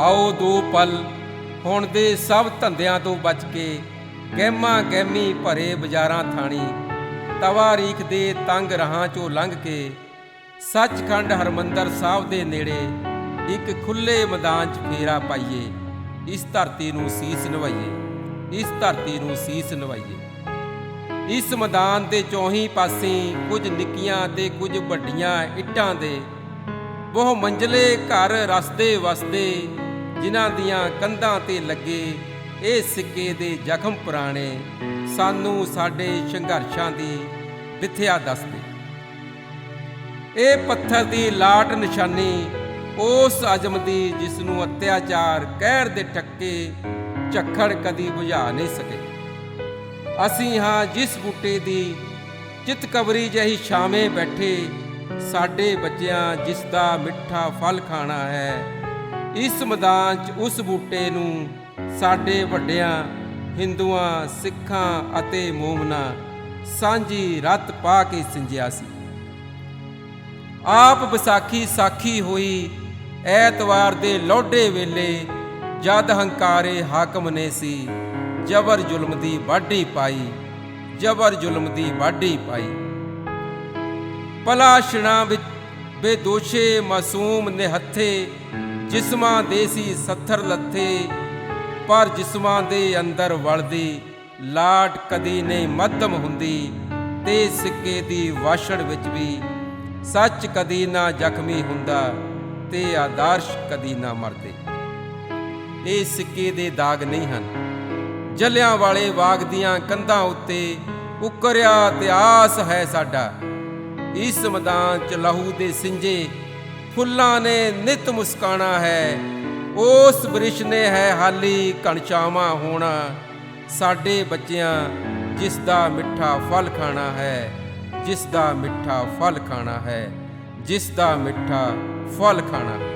ਆਓ ਦੋ ਪਲ, ਹੁਣ ਦੇ ਸਭ ਧੰਦਿਆਂ ਤੋਂ ਬਚ ਕੇ ਗਹਿਮਾ ਗਹਿਮੀ ਭਰੇ ਬਾਜ਼ਾਰਾਂ ਥਾਣੀ। ਤਵਾਰੀਖ ਦੇ ਤੰਗ ਰਾਹਾਂ ਚੋਂ ਲੰਘ ਕੇ ਸੱਚਖੰਡ ਹਰਮੰਦਰ ਸਾਹਿਬ ਦੇ ਨੇੜੇ ਇੱਕ ਖੁੱਲੇ ਮੈਦਾਨ 'ਚ ਫੇਰਾ ਪਾਈਏ। ਇਸ ਧਰਤੀ ਨੂੰ ਸੀਸ ਨਵਾਈਏ, ਇਸ ਧਰਤੀ ਨੂੰ ਸੀਸ ਨਵਾਈਏ। ਇਸ ਮੈਦਾਨ ਦੇ ਚੌਹੀ ਪਾਸੇ ਕੁਝ ਨਿੱਕੀਆਂ ਤੇ ਕੁਝ ਵੱਡੀਆਂ ਇੱਟਾਂ ਦੇ ਬਹੁ ਮੰਜ਼ਲੇ ਘਰ ਰਸਦੇ ਵਸਦੇ ਜਿਨ੍ਹਾਂ ਦੀਆਂ ਕੰਧਾਂ ਤੇ ਲੱਗੇ ਇਹ ਸਿੱਕੇ ਦੇ ਜ਼ਖਮ ਪੁਰਾਣੇ ਸਾਨੂੰ ਸਾਡੇ ਸੰਘਰਸ਼ਾਂ ਦੀ ਵਿਥਿਆ ਦੱਸਦੇ। ਇਹ ਪੱਥਰ ਦੀ ਲਾਟ ਨਿਸ਼ਾਨੀ ਉਸ ਅਜਮ ਦੀ ਜਿਸ ਨੂੰ ਅਤਿਆਚਾਰ ਕਹਿਰ ਦੇ ਟੱਕੇ ਝੱਖੜ ਕਦੀ ਬੁਝਾ ਨਹੀਂ ਸਕੇ। ਅਸੀਂ ਹਾਂ ਜਿਸ ਬੂਟੇ ਦੀ ਚਿਤ ਕਬਰੀ ਜਹੀ ਛਾਵੇਂ ਬੈਠੇ ਸਾਡੇ ਬੱਚਿਆਂ ਜਿਸ ਦਾ ਮਿੱਠਾ ਫਲ ਖਾਣਾ ਹੈ ਇਸ ਮੈਦਾਨ 'ਚ ਉਸ ਬੂਟੇ ਨੂੰ ਸਾਡੇ ਵੱਡਿਆਂ, ਹਿੰਦੂਆਂ, ਸਿੱਖਾਂ ਅਤੇ ਮੂਮਨਾਂ ਸਾਂਝੀ ਰੱਤ ਪਾ ਕੇ ਸਿੰਜਿਆ ਸੀ। ਆਪ ਵਿਸਾਖੀ ਸਾਖੀ ਹੋਈ ਐਤਵਾਰ ਦੇ ਲੋਢੇ ਵੇਲੇ ਜਦ ਹੰਕਾਰੇ ਹਾਕਮ ਨੇ ਸੀ, ਜਬਰ ਜ਼ੁਲਮ ਦੀ ਵਾਢੀ ਪਾਈ, ਜਬਰ ਜ਼ੁਲਮ ਦੀ ਵਾਢੀ ਪਾਈ। ਪਲਾਸ਼ਣਾ ਵਿੱਚ ਬੇਦੋਸ਼ੇ ਮਾਸੂਮ ਨਿਹੱਥੇ ਜਿਸਮਾਂ ਦੇ ਸੀ ਸੱਥਰ ਲੱਥੇ, ਪਰ ਜਿਸਮਾਂ ਦੇ ਅੰਦਰ ਵਲਦੀ, ਲਾਟ ਕਦੀ ਨਹੀਂ ਮੱਧਮ ਹੁੰਦੀ, ਤੇ ਸਿੱਕੇ ਦੀ ਵਾਛੜ ਵਿੱਚ ਵੀ ਸੱਚ ਕਦੀ ਨਾ ਜ਼ਖਮੀ ਹੁੰਦਾ, ਤੇ ਆਦਰਸ਼ ਕਦੀ ਨਾ ਮਰਦੇ। ਇਹ ਸਿੱਕੇ ਦੇ ਦਾਗ ਨਹੀਂ ਹਨ। ਜਲਿਆਂ ਵਾਲੇ ਬਾਗ ਦੀਆਂ ਕੰਧਾਂ ਉੱਤੇ ਉਕਰਿਆ ਇਤਿਹਾਸ ਹੈ ਸਾਡਾ। ਇਸ ਮੈਦਾਨ 'ਚ ਲਹੂ ਦੇ ਸਿੰਜੇ ਫੁੱਲਾਂ ਨੇ ਨਿਤ ਮੁਸਕਾਣਾ ਹੈ। ਉਸ ਬ੍ਰਿਸ਼ ਨੇ ਹੈ ਹਾਲੀ ਕਣਚਾਵਾ ਹੋਣਾ। ਸਾਡੇ ਬੱਚਿਆਂ, ਜਿਸ ਦਾ ਮਿੱਠਾ ਫਲ ਖਾਣਾ ਹੈ, ਜਿਸ ਦਾ ਮਿੱਠਾ ਫਲ ਖਾਣਾ ਹੈ, ਜਿਸ ਦਾ ਮਿੱਠਾ ਫਲ ਖਾਣਾ ਹੈ।